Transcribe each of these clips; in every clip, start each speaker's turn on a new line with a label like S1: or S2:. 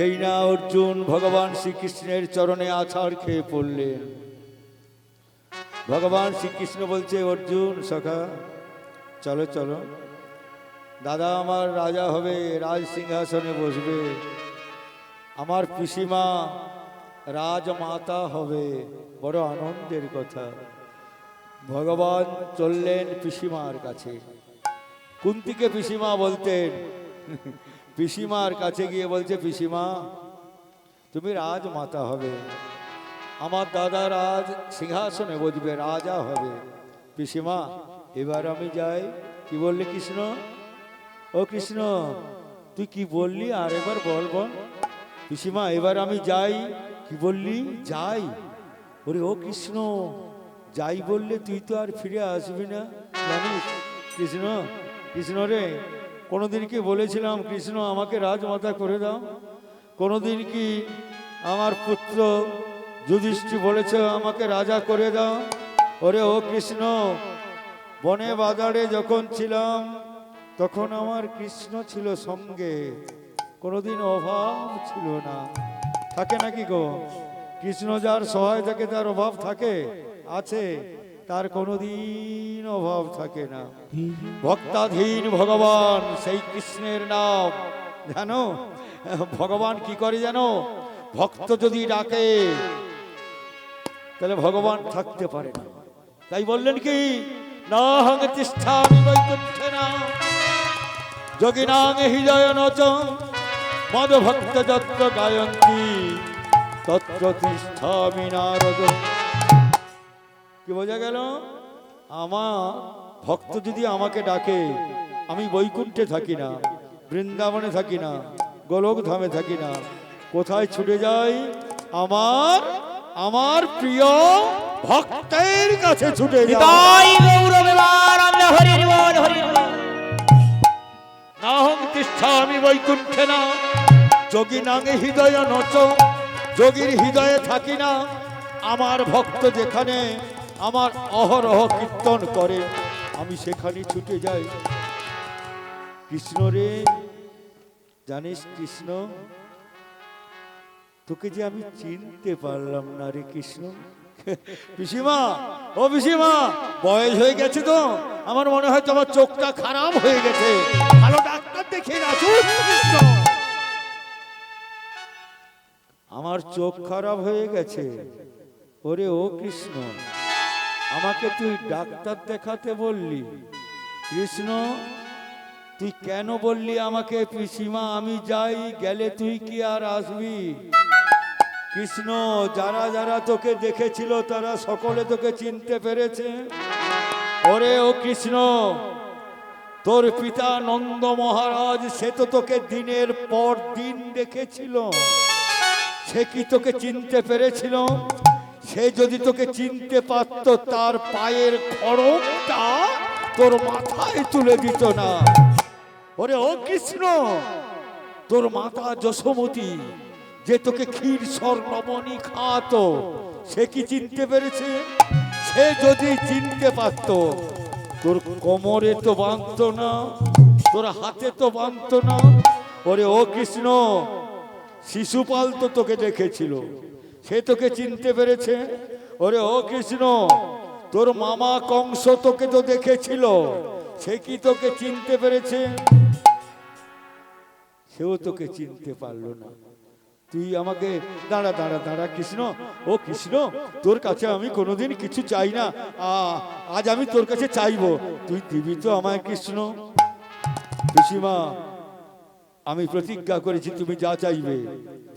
S1: যেই না অর্জুন ভগবান শ্রীকৃষ্ণের চরণে আছাড় খেয়ে পড়লেন। ভগবান শ্রীকৃষ্ণ বলছে, অর্জুন, সখা, চলো চলো। দাদা আমার রাজা হবে, রাজ সিংহাসনে বসবে। আমার পিসিমা রাজমাতা হবে। বড় আনন্দের কথা। ভগবান চললেন পিসিমার কাছে। কুন্তিকে পিসিমা বলতেন পিসিমার কাছে গিয়ে বলছে, পিসিমা, তুমি রাজমাতা হবে। আমার দাদা রাজ সিংহাসনে বসবে, রাজা হবে। পিসিমা, এবার আমি যাই। কি বললি কৃষ্ণ? ও কৃষ্ণ, তুই কি বললি? আর এবার বল বল। পিসিমা, এবার আমি যাই। কি বললি? যাই। ওরে, ও কৃষ্ণ, যাই বললে তুই তো আর ফিরে আসবি না। জানিস কৃষ্ণ কৃষ্ণ রে কোনোদিন কি বলেছিলাম, কৃষ্ণ, আমাকে রাজমাতা করে দাও কোনোদিন কি আমার পুত্র যুধিষ্ঠি বলেছে, আমাকে রাজা করে দাও ওরে ও কৃষ্ণ, বনে বাজারে যখন ছিলাম, তখন আমার কৃষ্ণ ছিল সঙ্গে। কোনোদিন অভাব ছিল না। থাকে নাকি গো? কৃষ্ণ যার সহায় থাকে তার অভাব থাকে, আছে। তার কোনোদিন অভাব থাকে না। ভক্তাধীন ভগবান সেই কৃষ্ণের নাম। জানো ভগবান কি করে জানো? ভক্ত যদি ডাকে তাহলে ভগবান থাকতে পারে না। তাই বললেন কি না হং বৈকুণ্ঠে না যোগিনাং হৃদয় নচ মদ ভক্ত যত্র গায়ন্তী তত্র তিষ্ঠামি নারদ। কি বোঝা গেল? আমার ভক্ত যদি আমাকে ডাকে আমি বৈকুণ্ঠে থাকি না বৃন্দাবনে থাকি না গোলক ধামে থাকি না কোথায় ছুটে যাই? আমার আমার প্রিয় ভক্তের কাছে ছুটে যাই তিষ্ঠামি বৈকুণ্ঠে না। যোগী নাঙে হৃদয় নচ যোগীর হৃদয়ে থাকি না। আমার ভক্ত যেখানে আমার অহরহ কীর্তন করে, আমি সেখানে ছুটে যাই। কৃষ্ণ রে, জানিস কৃষ্ণ, তোকে যে আমি চিনতে পারলাম না রে কৃষ্ণ। পিসিমা, ও পিসিমা, বয়স হয়ে গেছে তো, আমার মনে হয় তোমার চোখটা খারাপ হয়ে গেছে। ভালো ডাক্তার দেখে কৃষ্ণ আমার চোখ খারাপ হয়ে গেছে। ওরে ও কৃষ্ণ আমাকে তুই ডাক্তার দেখাতে বললি। কৃষ্ণ, তুই কেন বললি আমাকে, পিসিমা, আমি যাই, গেলে তুই কি আর আসবি? কৃষ্ণ, যারা যারা তোকে দেখেছিল, তারা সকলে তোকে চিনতে পেরেছে। ওরে ও কৃষ্ণ, তোর পিতা নন্দ মহারাজ, সে তো তোকে দিনের পর দিন দেখেছিল। সে কি তোকে চিনতে পেরেছিল? সে যদি তোকে চিনতে পারত, তার পায়ের খড়কটা তোর মাথায় তুলে দিত না। ওরে ও কৃষ্ণ, তোর মাতা যশোমতী, যে তোকে ক্ষীর স্বর্ণমণি খাওয়াতো, সে কি চিনতে পেরেছে? সে যদি চিনতে পারত, তোর কোমরে তো বাঁধত না, তোর হাতে তো বাঁধত না। ওরে ও কৃষ্ণ, শিশুপাল তো তোকে দেখেছিল। সে তোকে চিনতে পেরেছে? ওরে ও কৃষ্ণ, তোর মামা কংস তোকে তো দেখেছিল, সে কি তোকে চিনতে পেরেছে? সেও তোকে চিনতে পারল না। তুই আমাকে দাঁড়া দাঁড়া দাঁড়া কৃষ্ণ, ও কৃষ্ণ, তোর কাছে আমি কোনোদিন কিছু চাই না। আজ আমি তোর কাছে চাইব। তুই দিবি তো আমায় কৃষ্ণ। পিসিমা, আমি প্রতিজ্ঞা করেছি তুমি যা চাইবে।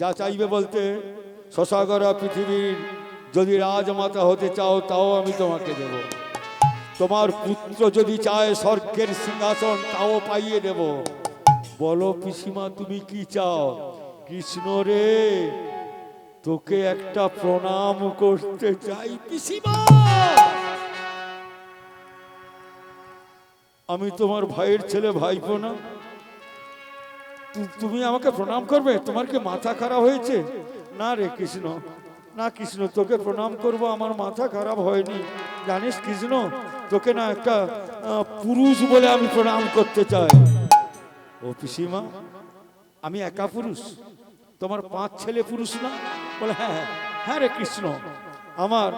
S1: যা চাইবে বলতে শশাগরা পৃথিবীর যদি রাজমাতা হতে চাও, তাও আমি তোমাকে দেব। তোমার পুত্র যদি চায় স্বর্গের সিংহাসন, তাও পাইয়ে দেব। বলো পিসিমা, তুমি কি চাও? কৃষ্ণ রে, তোকে একটা প্রণাম করতে চাই, পিসিমা। আমি তোমার ভাইয়ের ছেলে, ভাইপো না। তুমি আমাকে প্রণাম করবে? তোমার কি মাথা খারাপ হয়েছে? না রে কৃষ্ণ না কৃষ্ণ তোকে প্রণাম করব আমার মাথা খারাপ হয়নি। জানিস কৃষ্ণ তোকে না একটা পুরুষ বলে আমি প্রণাম করতে চাই। ও পিসিমা আমি একা পুরুষ তোমার পাঁচ ছেলে পুরুষ না? বলে হ্যাঁ হ্যাঁ, হ্যাঁ রে কৃষ্ণ আমার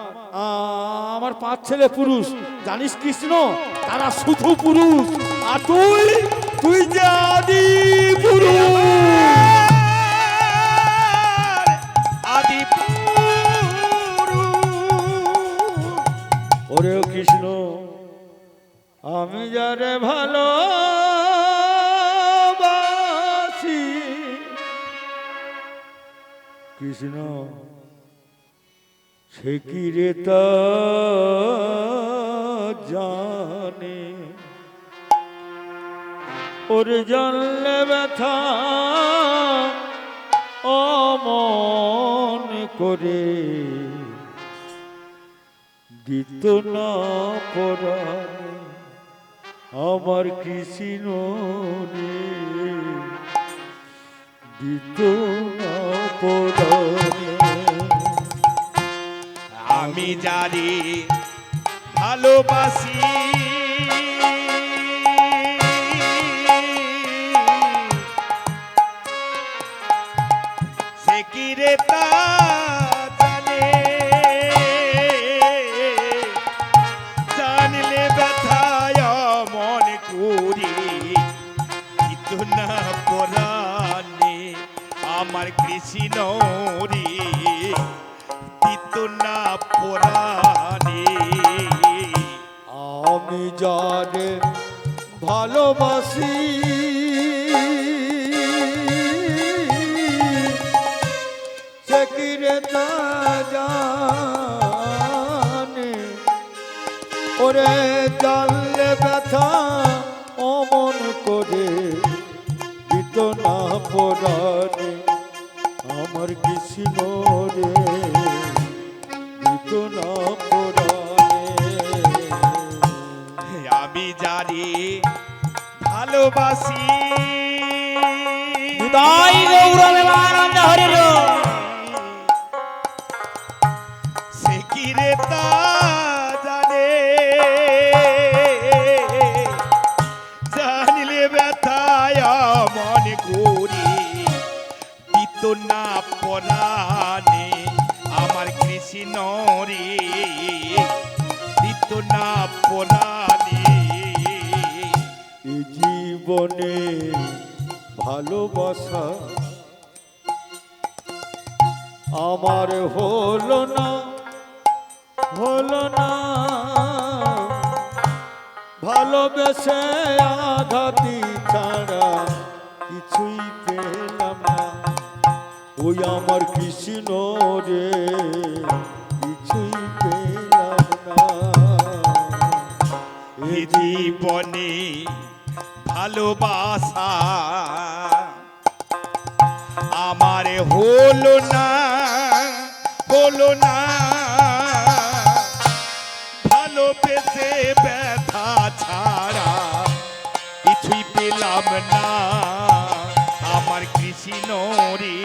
S1: আমার পাঁচ ছেলে পুরুষ। জানিস কৃষ্ণ তারা শুধু পুরুষ আর তুই তুই যে আদি পুরুষ। ওরে কৃষ্ণ, আমি যারে ভালো কৃষ্ণ, সে কি রে জানে? ওরে জানলে ব্যথা অমন করে দিত না পরাণে আমার কৃষ্ণ দিত না পরাণে
S2: আমি জানি ভালোবাসি
S1: ওরে জানলে ব্যথা অমন করে। দিত না পরাণে আমার কৃষ্ণ রে। দিত না পরাণে।
S2: আমি জানি ভালোবাসি।
S3: তাই
S1: ভালোবাসা। আমার হলো না হলো না। ভালোবেসে আঘাতি ছাড়া কিছুই পেলাম না। ওই আমার কৃষ্ণ রে কিছুই পেলাম না।
S2: জীবনে ভালোবাসা। আমার হলো না হলো না। ভালোবেসে ব্যথা ছাড়া কিছুই পেলাম না। আমার কৃষ্ণ রে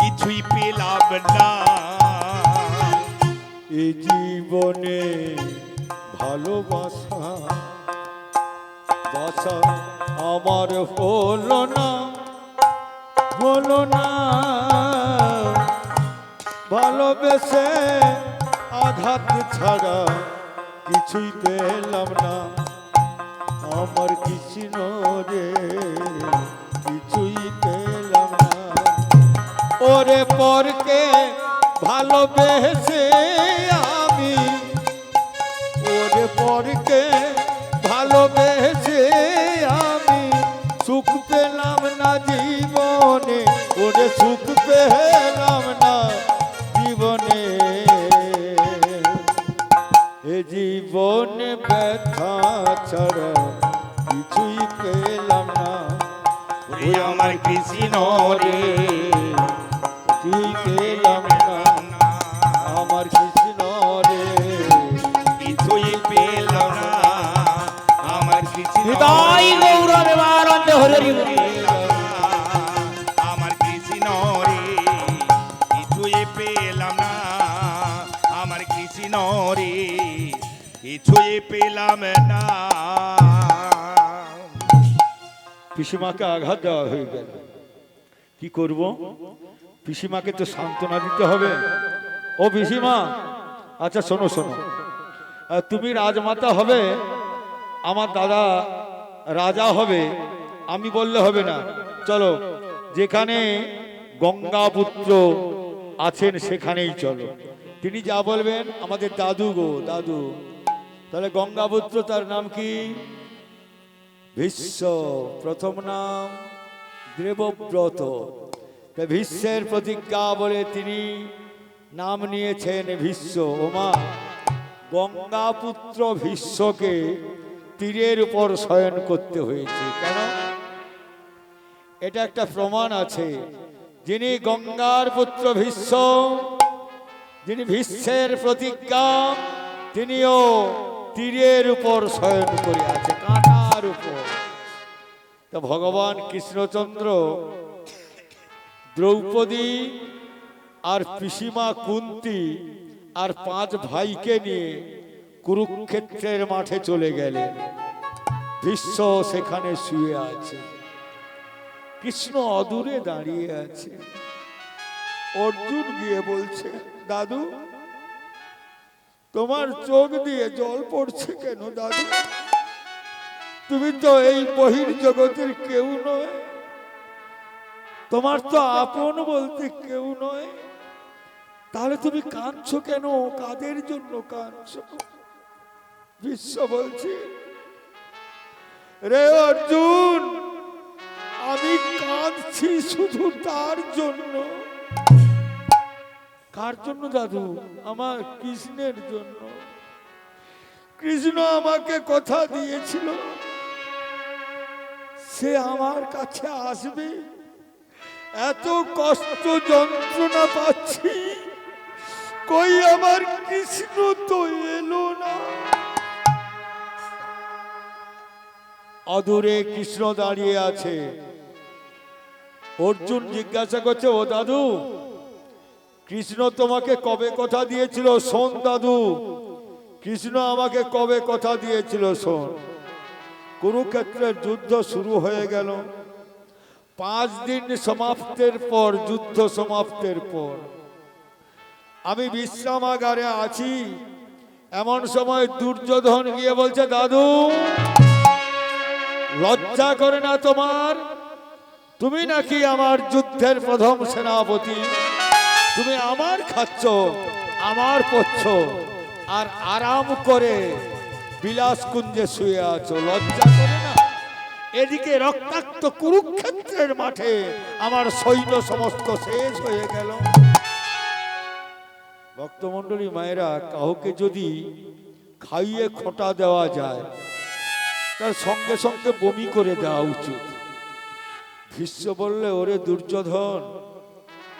S2: কিছুই পেলাম না।
S1: এ জীবনে ভালোবাসা বাসা আমার হলো না হলো না। ভালোবেসে আঘাত ছাড়া কিছুই পেলাম না। আমার কৃষ্ণ রে, কিছুই পেলাম না। ওরে পরকে ভালোবেসে তাই
S3: গৌরবে আনন্দ হরির
S2: আমার কৃষ্ণ রে কিছুই পেলাম না। আমার কৃষ্ণ রে কিছুই পেলাম না।
S1: পিসিমাকে আঘাত দেওয়া হয়ে গেল। কি করব? পিসিমাকে তো সান্ত্বনা দিতে হবে। ও পিসিমা আচ্ছা শোনো শোনো। তুমি রাজমাতা হবে। আমার দাদা রাজা হবে, আমি বললে হবে না। চলো, যেখানে গঙ্গাপুত্র আছেন সেখানেই চলো। তিনি যা বলবেন, আমাদের দাদু গো, দাদু। তাহলে গঙ্গাপুত্র তার নাম কি? ভীষ্ম, প্রথম নাম দেবব্রত। ভীষ্মের প্রতিজ্ঞা বলে তিনি নাম নিয়েছেন ভীষ্ম। ওমা গঙ্গাপুত্র ভীষ্মকে তীরের উপর শয়ন করতে হয়েছে। কেন? এটা একটা প্রমাণ আছে। যিনি গঙ্গার পুত্র ভীষ্ম, যিনি ভীষ্মের প্রতিজ্ঞা, তিনিও তীরের উপর শয়ন করে আছে, কাঁটার উপর। তা ভগবান কৃষ্ণচন্দ্র, দ্রৌপদী আর পিসিমা কুন্তি আর পাঁচ ভাইকে নিয়ে কুরুক্ষেত্রের মাঠে চলে গেলেন ভীষ্ম সেখানে শুয়ে আছে। কৃষ্ণ অদূরে দাঁড়িয়ে আছে। অর্জুন গিয়ে বলছে, দাদু, তোমার চোখ দিয়ে জল পড়ছে কেন, দাদু? তুমি তো এই বহির জগতের কেউ নয়। তোমার তো আপন বলতে কেউ নয়। তাহলে তুমি কাঁদছো কেন? কাদের জন্য কাঁদছো? বিশ্ব বলছি রে অর্জুন, আমি কাঁদছি শুধু তার জন্য। কার জন্য দাদু আমার কৃষ্ণের জন্য। কৃষ্ণ আমাকে কথা দিয়েছিল, সে আমার কাছে আসবে। এত কষ্ট যন্ত্রণা পাচ্ছি, কই আমার কৃষ্ণ তো এলো না? অদূরে কৃষ্ণ দাঁড়িয়ে আছে। অর্জুন জিজ্ঞাসা করছে, ও দাদু, কৃষ্ণ তোমাকে কবে কথা দিয়েছিল? শোন দাদু, কৃষ্ণ আমাকে কবে কথা দিয়েছিল? শোন। কুরুক্ষেত্রের যুদ্ধ শুরু হয়ে গেল। পাঁচ দিন সমাপ্তের পর, যুদ্ধ সমাপ্তের পর, আমি বিশ্রামাগারে আছি। এমন সময় দুর্যোধন গিয়ে বলছে, দাদু লজ্জা করে না তোমার? তুমি নাকি আমার যুদ্ধের প্রথম সেনাপতি। তুমি আমার খাচ্ছ, আমার পচ্ছ আর আরাম করে বিলাস কুঞ্জে শুয়ে আছো। লজ্জা করে না? এদিকে রক্তাক্ত কুরুক্ষেত্রের মাঠে আমার সৈন্য সমস্ত শেষ হয়ে গেল। ভক্তমণ্ডলী মায়েরা, কাউকে যদি খাইয়ে খোঁটা দেওয়া যায় তার সঙ্গে সঙ্গে বমি করে দেওয়া উচিত। ভীষ্ম বললে, ওরে দুর্যোধন,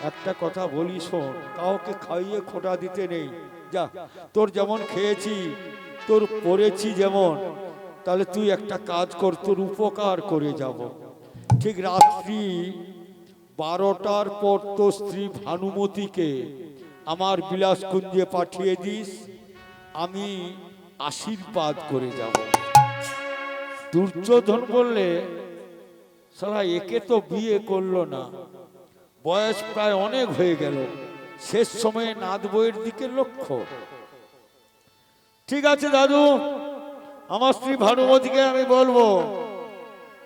S1: একটা কথা বলি শোন, কাউকে খাইয়ে খোঁটা দিতে নেই। যা, তোর যেমন খেয়েছি, তোর পড়েছি যেমন, তাহলে তুই একটা কাজ কর, তোর উপকার করে যাব। ঠিক রাত্রি বারোটার পর তো স্ত্রী ভানুমতিকে আমার বিলাসকুঞ্জে পাঠিয়ে দিস, আমি আশীর্বাদ করে যাব। দুর্যোধন বললে সারা একে তো বিয়ে করল না। বয়স প্রায় অনেক হয়ে গেল। শেষ সময়ে নাদ বইয়ের দিকে লক্ষ্য। ঠিক আছে দাদু, আমার স্ত্রী ভানুমতিকে আমি বলব।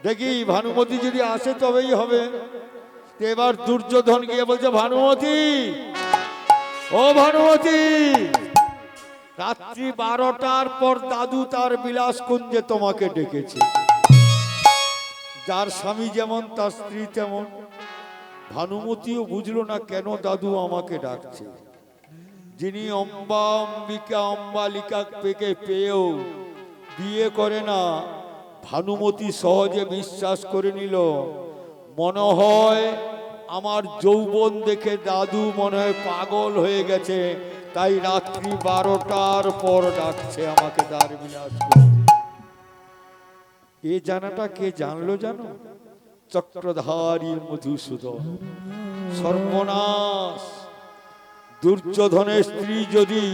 S1: দেখি, ভানুমতি যদি আসে তবেই হবে। এবার দুর্যোধন গিয়ে বলছে, ভানুমতি, ও ভানুমতি রাত্রি বারোটার পর দাদু তার বিলাস কুঞ্জে তোমাকে ডেকেছে। যার স্বামী যেমন, তার স্ত্রী তেমন। ভানুমতিও বুঝলো না কেন দাদু আমাকে ডাকছে। যিনি অম্বা অম্বিকা অম্বালিকা পেকে পেয়েও বিয়ে করে না, ভানুমতি সহজে বিশ্বাস করে নিল, মনে হয় আমার যৌবন দেখে দাদু মনে হয় পাগল হয়ে গেছে। তাই রাত্রি বারোটার পর ডাকছে আমাকে এ জানাটা, কে জানলো জানো? চক্রধারী মধুসূদন। সর্বনাশ। দুর্যোধনের স্ত্রী যদি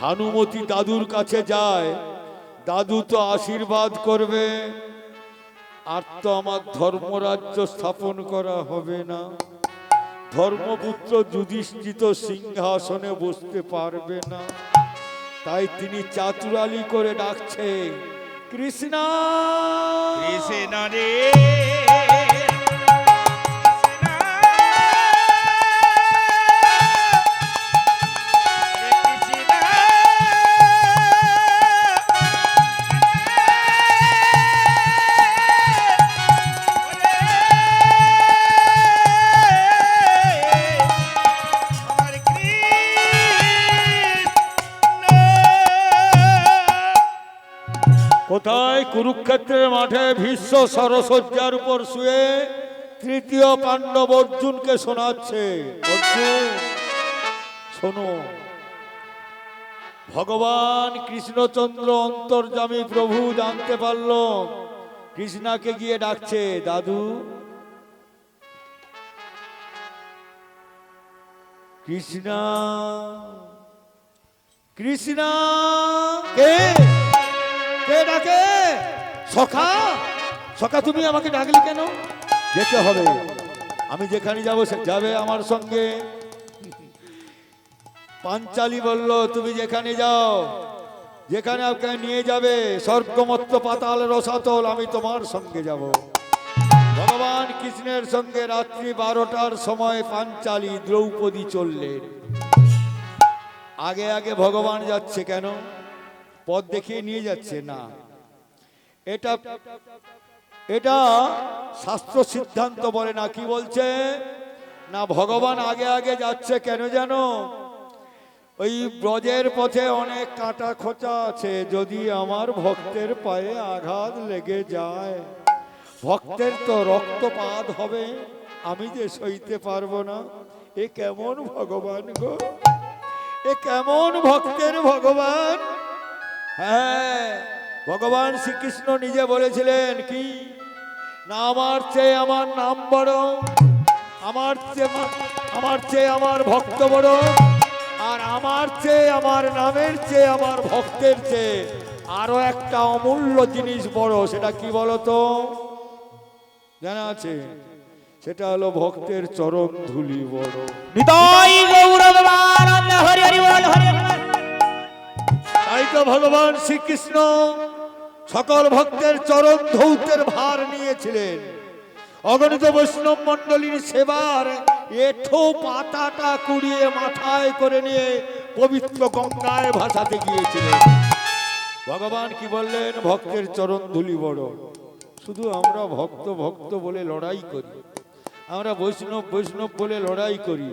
S1: ভানুমতি দাদুর কাছে যায়, দাদু তো আশীর্বাদ করবে। আর তো আমার ধর্মরাজ্য স্থাপন করা হবে না। ধর্মপুত্র যুধিষ্ঠিত সিংহাসনে বসতে পারবে না। তাই তিনি চাতুরালি করে ডাকছে কৃষ্ণা!
S2: কৃষ্ণ রে!
S1: কুরুক্ষেত্রের মাঠে ভীষ্ম সরসজ্জার উপর শুয়ে তৃতীয় পাণ্ডব অর্জুনকে শোনাচ্ছে। শোনো, ভগবান কৃষ্ণচন্দ্র অন্তর্জামী প্রভু জানতে পারল, কৃষ্ণাকে গিয়ে ডাকছে, দাদু, কৃষ্ণা কৃষ্ণা, কে? কে ডাকে? সখা? সখা, তুমি আমাকে ডাকলে কেন? যেতে হবে। আমি যেখানে যাব যাবে আমার সঙ্গে। পাঞ্চালি বলল, তুমি যেখানে যাও, যেখানে আপনাকে নিয়ে যাবে, স্বর্গমত্ত পাতাল রসাতল, আমি তোমার সঙ্গে যাব। ভগবান কৃষ্ণের সঙ্গে রাত্রি বারোটার সময় পাঞ্চালি দ্রৌপদী চললেন। আগে আগে ভগবান যাচ্ছে কেন? পথ দেখিয়ে নিয়ে যাচ্ছে না। এটা এটা শাস্ত্র সিদ্ধান্ত বলে না, কি বলছে? না, ভগবান আগে আগে যাচ্ছে কেন জানো ওই ব্রজের পথে অনেক কাটা খোঁচা আছে, যদি আমার ভক্তের পায়ে আঘাত লেগে যায়। ভক্তের তো রক্তপাত হবে, আমি যে সইতে পারব না। এ কেমন ভগবান গো? এ কেমন ভক্তের ভগবান? হ্যাঁ ভগবান শ্রীকৃষ্ণ নিজে বলেছিলেন, কি? না, আমার চেয়ে আমার নাম বড়, আমার চেয়ে আমার চেয়ে আমার ভক্ত বড়, আর আমার চেয়ে আমার নামের চেয়ে আমার ভক্তের চেয়ে আরও একটা অমূল্য জিনিস বড়, সেটা কি বলতো? জানা আছে, সেটা হলো ভক্তের চরণ ধুলি বড়।
S3: হরি হরি বল, হরি
S1: তো ভগবান শ্রীকৃষ্ণ সকল ভক্তের চরণ ধৌতের ভার নিয়েছিলেন। অগণিত বৈষ্ণব মণ্ডলীর সেবার এঠো পাতাটা কুড়িয়ে মাথায় করে নিয়ে পবিত্র গঙ্গায় ভাসাতে গিয়েছিলেন। ভগবান কি বললেন? ভক্তের চরণ ধুলি বড়। শুধু আমরা ভক্ত ভক্ত বলে লড়াই করি। আমরা বৈষ্ণব বৈষ্ণব বলে লড়াই করি।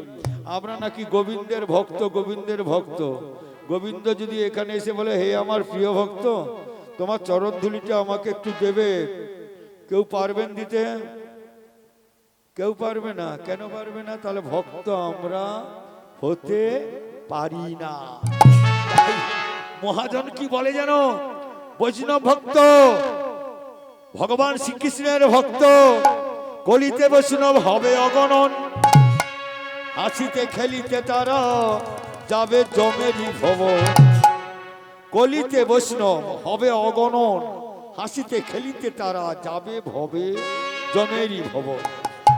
S1: আমরা নাকি গোবিন্দের ভক্ত গোবিন্দের ভক্ত। গোবিন্দ যদি এখানে এসে বলে, হে আমার প্রিয় ভক্ত, তোমার চরণ ধুলিটা আমাকে একটু দেবে। কেউ পারবেন দিতে? কেউ পারবে না। কেন পারবে না? তাহলে ভক্ত আমরা হতে পারি না। মহাজন কি বলে জানো? বৈষ্ণব ভক্ত, ভগবান শ্রীকৃষ্ণের ভক্ত, কলিতে বৈষ্ণব হবে অগণন। হাসিতে খেলিতে তারা যাবে জমেরই ভব কলিতে বৈষ্ণব হবে অগণন, হাসিতে খেলিতে তারা যাবে ভবে জমেরই ভব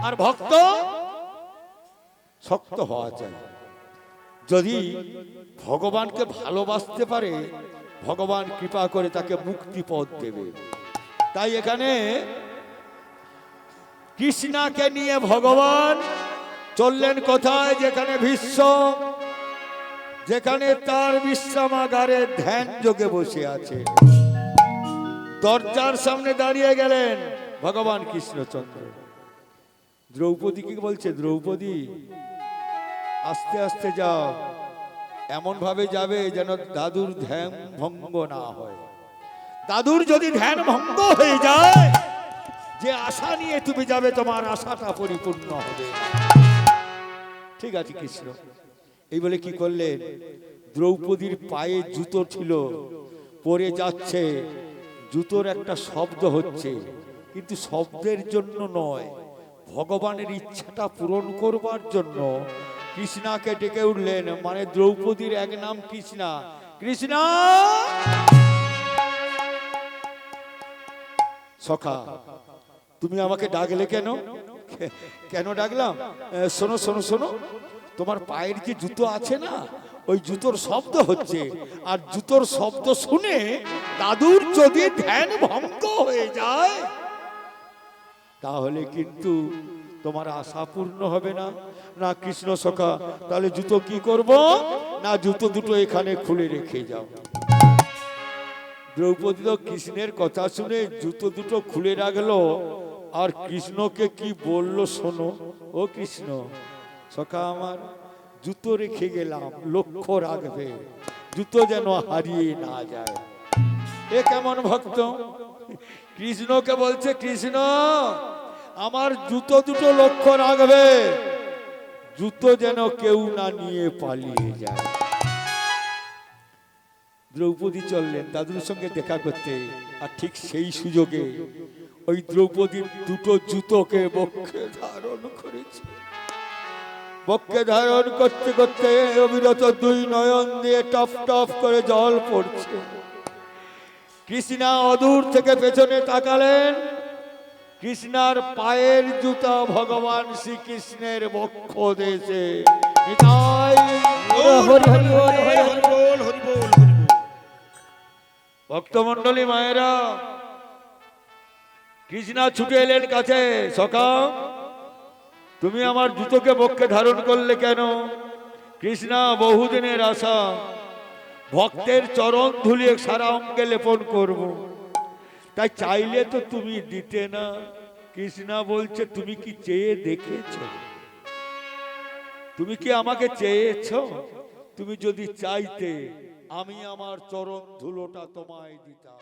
S1: আর ভক্ত শক্ত হওয়া চাই। যদি ভগবানকে ভালোবাসতে পারে, ভগবান কৃপা করে তাকে মুক্তি পথ দেবে। তাই এখানে কৃষ্ণাকে নিয়ে ভগবান চললেন কোথায়? যেখানে ভীষ্ম, যেখানে তার বিশ্রামাগারে ধ্যান যোগে বসে আছে। দরজার সামনে দাঁড়িয়ে গেলেন ভগবান কৃষ্ণচন্দ্র। দ্রৌপদী কি বলছে? দ্রৌপদী, আস্তে আস্তে যাও। এমন ভাবে যাবে যেন দাদুর ধ্যান ভঙ্গ না হয়। দাদুর যদি ধ্যান ভঙ্গ হয়ে যায়, যে আশা নিয়ে তুমি যাবে, তোমার আশাটা পরিপূর্ণ হবে। ঠিক আছে, কৃষ্ণ। এই বলে কি করলেন দ্রৌপদীর পায়ে জুতো ছিল, পরে যাচ্ছে, জুতোর একটা শব্দ হচ্ছে। কিন্তু শব্দের জন্য নয়, ভগবানের ইচ্ছাটা পূরণ করবার জন্য কৃষ্ণাকে ডেকে উঠলেন। মানে দ্রৌপদীর এক নাম কৃষ্ণা। কৃষ্ণা! সখা, তুমি আমাকে ডাকলে কেন? কেন ডাকলাম? শোনো শোনো শোনো, তোমার পায়ের যে জুতো আছে না? ওই জুতোর শব্দ হচ্ছে। আর জুতোর শব্দ শুনে দাদুর যদি ধ্যান ভঙ্গ হয়ে যায়, তাহলে কিন্তু তোমার আশা পূর্ণ হবে না। না কৃষ্ণ সখা, তাহলে জুতো কি করব? না জুতো দুটো এখানে খুলে রেখে যাও। দ্রৌপদী তো কৃষ্ণের কথা শুনে জুতো দুটো খুলে রাখল। আর কৃষ্ণকে কি বলল শোনো? ও কৃষ্ণ, সখা আমার, জুতো রেখে গেলাম, লক্ষ্য রাখবে, জুতো যেন হারিয়ে না যায়। এ কেমন ভক্ত? কৃষ্ণকে বলছে, কৃষ্ণ, আমার জুতো দুটো লক্ষ্য রাখবে, জুতো যেন কেউ না নিয়ে পালিয়ে যায়। দ্রৌপদী চললেন, দাদুর সঙ্গে দেখা করতে, আর ঠিক সেই সুযোগে ওই দ্রৌপদীর দুটো জুতোকে বক্ষে ধারণ করেছে। বক্ষে ধারণ করতে করতে অবিরত দুই নয়ন দিয়ে টপ টপ করে জল পড়ছে। কৃষ্ণা অদূর থেকে পেছনে তাকালেন। কৃষ্ণার পায়ের জুতা ভগবান শ্রীকৃষ্ণের বক্ষ দেশে। নিতাই
S3: হরি
S1: কৃষ্ণা ছুটে এলেন কাছে, সখা, তুমি আমার জুতোকে বক্ষে ধারণ করলে কেন? কৃষ্ণা বহুদিনের আশা, ভক্তের চরণ ধুলিয়ে সারা অঙ্গে লেপন করব। তাই চাইলে তো তুমি দিতে না। কৃষ্ণা বলছে, তুমি কি চেয়ে দেখেছ? তুমি কি আমাকে চেয়েছ? তুমি যদি চাইতে, আমি আমার চরণ ধুলোটা তোমায় দিতাম।